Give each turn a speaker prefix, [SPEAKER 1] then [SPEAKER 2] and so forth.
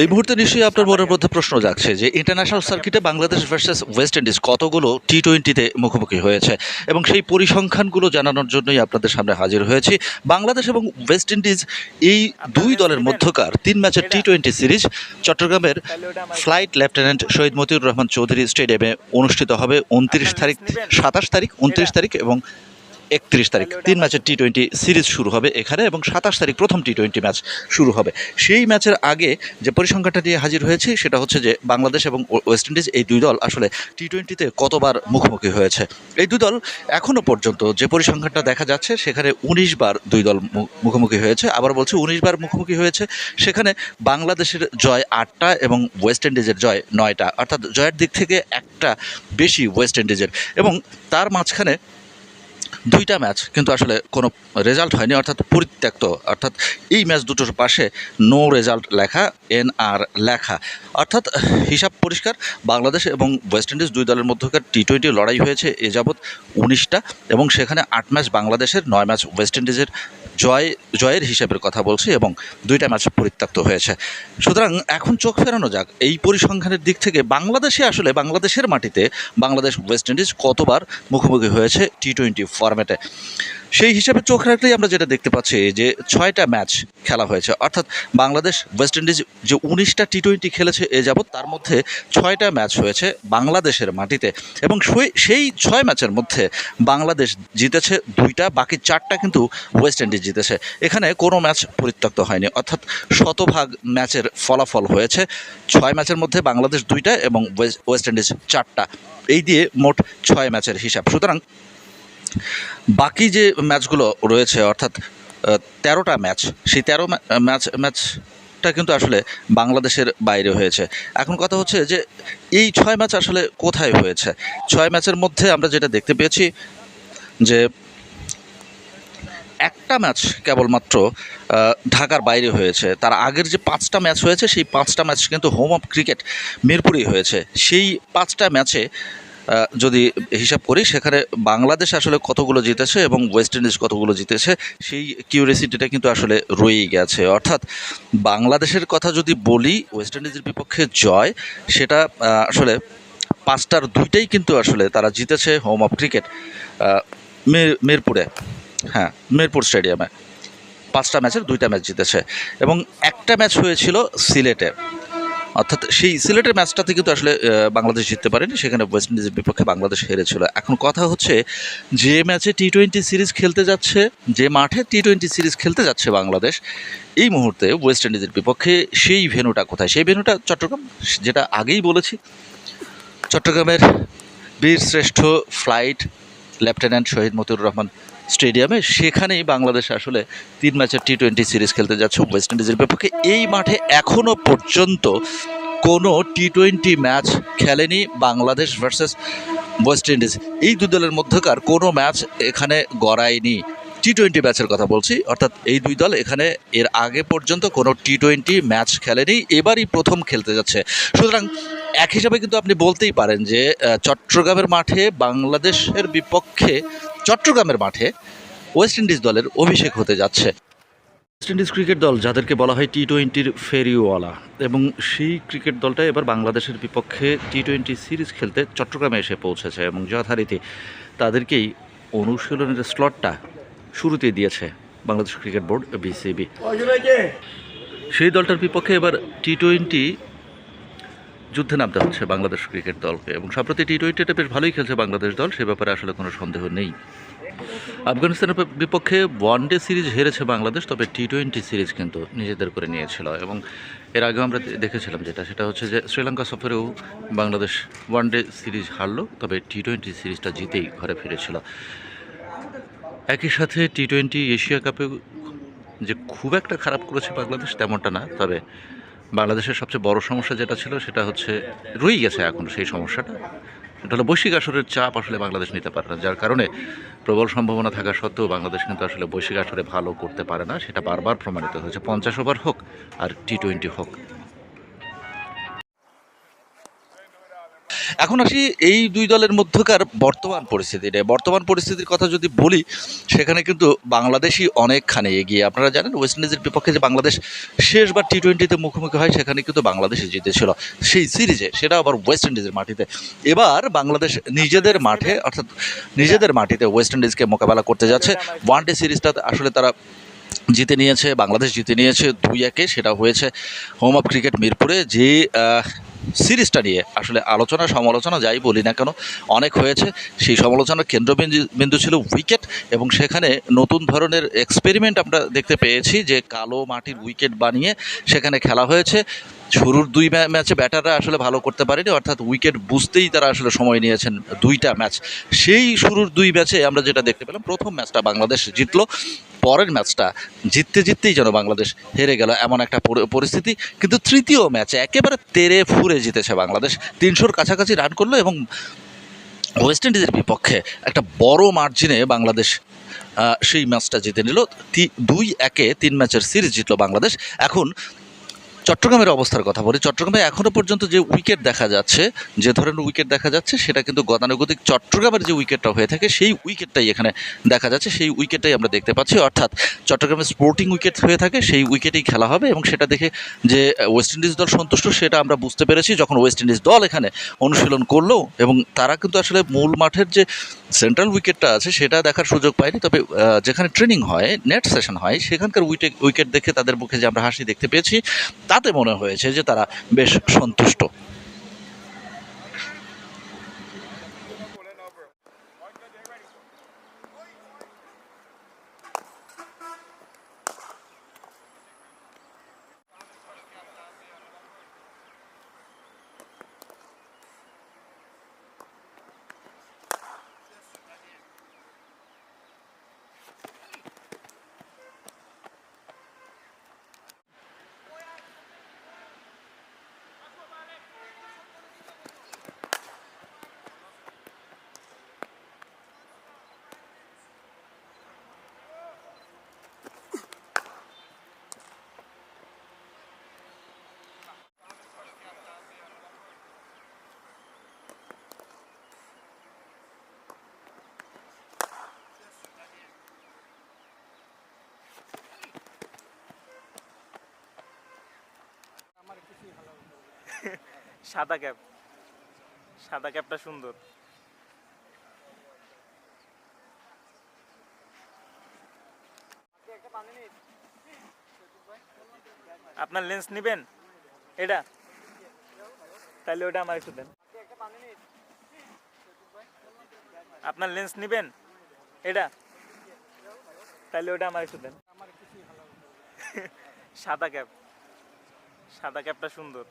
[SPEAKER 1] এই মুহূর্তে নিশ্চয়ই আপনার মনের মধ্যে প্রশ্ন জাগছে যে ইন্টারন্যাশনাল সার্কিটে বাংলাদেশ ভার্সেস ওয়েস্ট ইন্ডিজ কতগুলো টি টোয়েন্টিতে মুখোমুখি হয়েছে? এবং সেই পরিসংখ্যানগুলো জানানোর জন্যই আপনাদের সামনে হাজির হয়েছি। বাংলাদেশ এবং ওয়েস্ট ইন্ডিজ এই দুই দলের মধ্যকার তিন ম্যাচের টি টোয়েন্টি সিরিজ চট্টগ্রামের ফ্লাইট লেফটেন্যান্ট শহীদ মতিউর রহমান চৌধুরী স্টেডিয়ামে অনুষ্ঠিত হবে। উনত্রিশ তারিখ, সাতাশ তারিখ, উনত্রিশ তারিখ এবং একত্রিশ তারিখ। তিন ম্যাচের টি টোয়েন্টি সিরিজ শুরু হবে এখানে এবং সাতাশ তারিখ প্রথম টি টোয়েন্টি ম্যাচ শুরু হবে। সেই ম্যাচের আগে যে পরিসংখ্যানটা নিয়ে হাজির হয়েছে, সেটা হচ্ছে যে বাংলাদেশ এবং ওয়েস্ট ইন্ডিজ এই দুই দল আসলে টি টোয়েন্টিতে কতবার মুখোমুখি হয়েছে। এই দুই দল এখনও পর্যন্ত যে পরিসংখ্যানটা দেখা যাচ্ছে, সেখানে উনিশ বার দুই দল মুখোমুখি হয়েছে। আবার বলছি উনিশ বার মুখোমুখি হয়েছে, সেখানে বাংলাদেশের জয় আটটা এবং ওয়েস্ট ইন্ডিজের জয় নয়টা। অর্থাৎ জয়ের দিক থেকে একটা বেশি ওয়েস্ট ইন্ডিজের এবং তার মাঝখানে দুইটা ম্যাচ কিন্তু আসলে কোনো রেজাল্ট হয়নি, অর্থাৎ পরিত্যক্ত। অর্থাৎ এই ম্যাচ দুটোর পাশে নো রেজাল্ট লেখা এন আর লেখা। অর্থাৎ হিসাব পরিষ্কার, বাংলাদেশ এবং ওয়েস্ট ইন্ডিজ দুই দলের মধ্যকার টি টোয়েন্টি লড়াই হয়েছে এ যাবৎ উনিশটা, এবং সেখানে আট ম্যাচ বাংলাদেশের, নয় ম্যাচ ওয়েস্ট ইন্ডিজের জয়, জয়ের হিসাবের কথা বলছি এবং দুইটা ম্যাচ পরিত্যক্ত হয়েছে। সুতরাং এখন চোখ ফেরানো যাক, এই পরিসংখ্যানের দিক থেকে বাংলাদেশে আসলে, বাংলাদেশের মাটিতে বাংলাদেশ ওয়েস্ট ইন্ডিজ কতবার মুখোমুখি হয়েছে টি টোয়েন্টি ফরম্যাটে সেই হিসাবে চোখ রাখলেই আমরা যেটা দেখতে পাচ্ছি যে ছয়টা ম্যাচ খেলা হয়েছে। অর্থাৎ বাংলাদেশ, ওয়েস্ট ইন্ডিজ যে উনিশটা টি টোয়েন্টি খেলেছে এ যাবৎ, তার মধ্যে ছয়টা ম্যাচ হয়েছে বাংলাদেশের মাটিতে এবং সেই- ছয় ম্যাচের মধ্যে বাংলাদেশ জিতেছে দুইটা, বাকি চারটা কিন্তু ওয়েস্ট ইন্ডিজ জিতেছে। এখানে কোনো ম্যাচ পরিত্যক্ত হয়নি। অর্থাৎ শতভাগ ম্যাচের ফলাফল হয়েছে। ছয় ম্যাচের মধ্যে বাংলাদেশ দুইটা এবং ওয়েস্ট ইন্ডিজ চারটা। এই দিয়ে মোট ছয় ম্যাচের হিসাব। সুতরাং বাকি যে ম্যাচগুলো রয়েছে, অর্থাৎ তেরোটা ম্যাচ, সেই তেরো ম্যা- ম্যাচ, ম্যাচটা কিন্তু আসলে বাংলাদেশের বাইরে হয়েছে। এখন কথা হচ্ছে যে, এই ছয় ম্যাচ আসলে কোথায় হয়েছে? ছয় ম্যাচের মধ্যে আমরা যেটা দেখতে পেয়েছি যে, একটা ম্যাচ কেবলমাত্র ঢাকার বাইরে হয়েছে। তার আগের যে পাঁচটা ম্যাচ হয়েছে, সেই পাঁচটা ম্যাচ কিন্তু হোম অফ ক্রিকেট মিরপুরেই হয়েছে। সেই পাঁচটা ম্যাচে যদি হিসাব করি, সেখানে বাংলাদেশ আসলে কতগুলো জিতেছে এবং ওয়েস্ট ইন্ডিজ কতগুলো জিতেছে, সেই কিউরিয়াসিটিটা কিন্তু আসলে রয়েই গেছে। অর্থাৎ বাংলাদেশের কথা যদি বলি ওয়েস্ট ইন্ডিজের বিপক্ষে জয়, সেটা আসলে পাঁচটার দুইটাই কিন্তু আসলে তারা জিতেছে হোম অফ ক্রিকেট মিরপুরে। হ্যাঁ মিরপুর স্টেডিয়ামে পাঁচটা ম্যাচের দুইটা ম্যাচ জিতেছে। এবং একটা ম্যাচ হয়েছিল সিলেটে। অর্থাৎ সেই সিলেটের ম্যাচটাতে কিন্তু আসলে বাংলাদেশ জিততে পারেনি, সেখানে ওয়েস্ট ইন্ডিজের বিপক্ষে বাংলাদেশ হেরেছিল। এখন কথা হচ্ছে, যে ম্যাচে টি টোয়েন্টি সিরিজ খেলতে যাচ্ছে, যে মাঠে টি টোয়েন্টি সিরিজ খেলতে যাচ্ছে বাংলাদেশ, এই মুহূর্তে ওয়েস্ট ইন্ডিজের বিপক্ষে সেই ভেন্যুটা কোথায়? সেই ভেন্যুটা চট্টগ্রাম, যেটা আগেই বলেছি, চট্টগ্রামের বীর শ্রেষ্ঠ ফ্লাইট লেফটেন্যান্ট শহীদ মতিউর রহমান স্টেডিয়ামে সেখানেই বাংলাদেশ আসলে তিন ম্যাচের টি টোয়েন্টি সিরিজ খেলতে যাচ্ছে ওয়েস্ট ইন্ডিজের বিপক্ষে। এই মাঠে এখনও পর্যন্ত কোনো টি টোয়েন্টি ম্যাচ খেলেনি বাংলাদেশ ভার্সেস ওয়েস্ট ইন্ডিজ এই দুই দলের মধ্যকার কোনো ম্যাচ এখানে গড়ায়নি। টি টোয়েন্টি ম্যাচের কথা বলছি, অর্থাৎ এই দুই দল এখানে এর আগে পর্যন্ত কোনো টি টোয়েন্টি ম্যাচ খেলেনি, এবারই প্রথম খেলতে যাচ্ছে। সুতরাং এক হিসাবে কিন্তু আপনি বলতেই পারেন যে চট্টগ্রামের মাঠে বাংলাদেশের বিপক্ষে চট্টগ্রামের মাঠে ওয়েস্ট ইন্ডিজ দলের অভিষেক হতে যাচ্ছে। ওয়েস্ট ইন্ডিজ ক্রিকেট দল যাদেরকে বলা হয় টি টোয়েন্টির ফেরিওয়ালা এবং সেই ক্রিকেট দলটা এবার বাংলাদেশের বিপক্ষে টি টোয়েন্টি সিরিজ খেলতে চট্টগ্রামে এসে পৌঁছেছে এবং যথারীতি তাদেরকেই অনুশীলনের স্লটটা শুরুতে দিয়েছে বাংলাদেশ ক্রিকেট বোর্ড বিসিবি সেই দলটার বিপক্ষে এবার টি টোয়েন্টি যুদ্ধে নামতে হচ্ছে বাংলাদেশ ক্রিকেট দলকে। এবং সম্প্রতি টি টোয়েন্টিটা বেশ ভালোই খেলছে বাংলাদেশ দল, সে ব্যাপারে আসলে কোনো সন্দেহ নেই। আফগানিস্তানের বিপক্ষে ওয়ান ডে সিরিজ হেরেছে বাংলাদেশ, তবে টি টোয়েন্টি সিরিজ কিন্তু নিজেদের করে নিয়েছিল। এবং এর আগেও আমরা দেখেছিলাম যেটা, সেটা হচ্ছে যে শ্রীলঙ্কা সফরেও বাংলাদেশ ওয়ান ডে সিরিজ হারলো, তবে টি টোয়েন্টি সিরিজটা জিতেই ঘরে ফিরেছিল। একই সাথে টি টোয়েন্টি এশিয়া কাপে যে খুব একটা খারাপ করেছে বাংলাদেশ, তেমনটা না, তবে বাংলাদেশের সবচেয়ে বড় সমস্যা যেটা ছিল, সেটা হচ্ছে রয়ে গেছে এখন সেই সমস্যাটা। এটা হলো বৈশ্বিক আসরের চাপ আসলে বাংলাদেশ নিতে পারে না, যার কারণে প্রবল সম্ভাবনা থাকা সত্ত্বেও বাংলাদেশ কিন্তু আসলে বৈশ্বিক আসরে ভালো করতে পারে না, সেটা বারবার প্রমাণিত হয়েছে। পঞ্চাশ ওভার হোক আর টি টোয়েন্টি হোক। এখন আসি এই দুই দলের মধ্যকার বর্তমান পরিস্থিতি নিয়ে। বর্তমান পরিস্থিতির কথা যদি বলি, সেখানে কিন্তু বাংলাদেশই অনেকখানি এগিয়ে। আপনারা জানেন ওয়েস্ট ইন্ডিজের বিপক্ষে যে বাংলাদেশ শেষবার টি টোয়েন্টিতে মুখোমুখি হয়, সেখানে কিন্তু বাংলাদেশই জিতেছিল। সেই সিরিজে, সেটা আবার ওয়েস্ট ইন্ডিজের মাটিতে। এবার বাংলাদেশ নিজেদের মাঠে, অর্থাৎ নিজেদের মাটিতে ওয়েস্ট ইন্ডিজকে মোকাবেলা করতে যাচ্ছে। ওয়ান ডে সিরিজটা আসলে তারা জিতে নিয়েছে, বাংলাদেশ জিতে নিয়েছে দুই একে, সেটা হয়েছে হোম অফ ক্রিকেট মিরপুরে, যে সিরিজটা নিয়ে আসলে আলোচনা, সমালোচনা যাই বলি না কেন, অনেক হয়েছে। সেই সমালোচনার কেন্দ্রবিন্দু, বিন্দু ছিল উইকেট এবং সেখানে নতুন ধরনের এক্সপেরিমেন্ট আমরা দেখতে পেয়েছি যে কালো মাটির উইকেট বানিয়ে সেখানে খেলা হয়েছে। শুরুর দুই ম্যাচে ব্যাটাররা আসলে ভালো করতে পারেনি, অর্থাৎ উইকেট বুঝতেই তারা আসলে সময় নিয়েছেন দুইটা ম্যাচ। সেই শুরুর দুই ম্যাচে আমরা যেটা দেখতে পেলাম, প্রথম ম্যাচটা বাংলাদেশ জিতলো, পরের ম্যাচটা জিততে জিততেই যেন বাংলাদেশ হেরে গেল এমন একটা পরিস্থিতি। কিন্তু তৃতীয় ম্যাচে একেবারে তেরে ফুরে জিতেছে বাংলাদেশ, তিনশোর কাছাকাছি রান করল এবং ওয়েস্ট ইন্ডিজের বিপক্ষে একটা বড় মার্জিনে বাংলাদেশ সেই ম্যাচটা জিতে নিল। দুই একে তিন ম্যাচের সিরিজ জিতলো বাংলাদেশ। এখন চট্টগ্রামের অবস্থার কথা বলি। চট্টগ্রামে এখনও পর্যন্ত যে উইকেট দেখা যাচ্ছে, যে ধরনের উইকেট দেখা যাচ্ছে, সেটা কিন্তু গতানুগতিক চট্টগ্রামের যে উইকেটটা হয়ে থাকে, সেই উইকেটটাই এখানে দেখা যাচ্ছে। সেই উইকেটটাই আমরা দেখতে পাচ্ছি। অর্থাৎ চট্টগ্রামের স্পোর্টিং উইকেট হয়ে থাকে, সেই উইকেটেই খেলা হবে এবং সেটা দেখে যে ওয়েস্ট ইন্ডিজ দল সন্তুষ্ট, সেটা আমরা বুঝতে পেরেছি যখন ওয়েস্ট ইন্ডিজ দল এখানে অনুশীলন করল এবং তারা কিন্তু আসলে মূল মাঠের যে সেন্ট্রাল উইকেটটা আছে, সেটা দেখার সুযোগ পায়নি। তবে যেখানে ট্রেনিং হয় নেট সেশন হয়, সেখানকার উইকেট উইকেট দেখে তাদের মুখে যে আমরা হাসি দেখতে পেয়েছি তাতে মনে হয়েছে যে তারা বেশ সন্তুষ্ট।
[SPEAKER 2] সাদা ক্যাপ। সাদা ক্যাপটা সুন্দর। আপনার লেন্স নেবেন? এটা? তাহলে ওটা আমার একটু দেন। আপনার লেন্স নেবেন? এটা? তাহলে ওটা আমার একটু দেন। সাদা ক্যাপ। সাদা ক্যাপটা সুন্দর।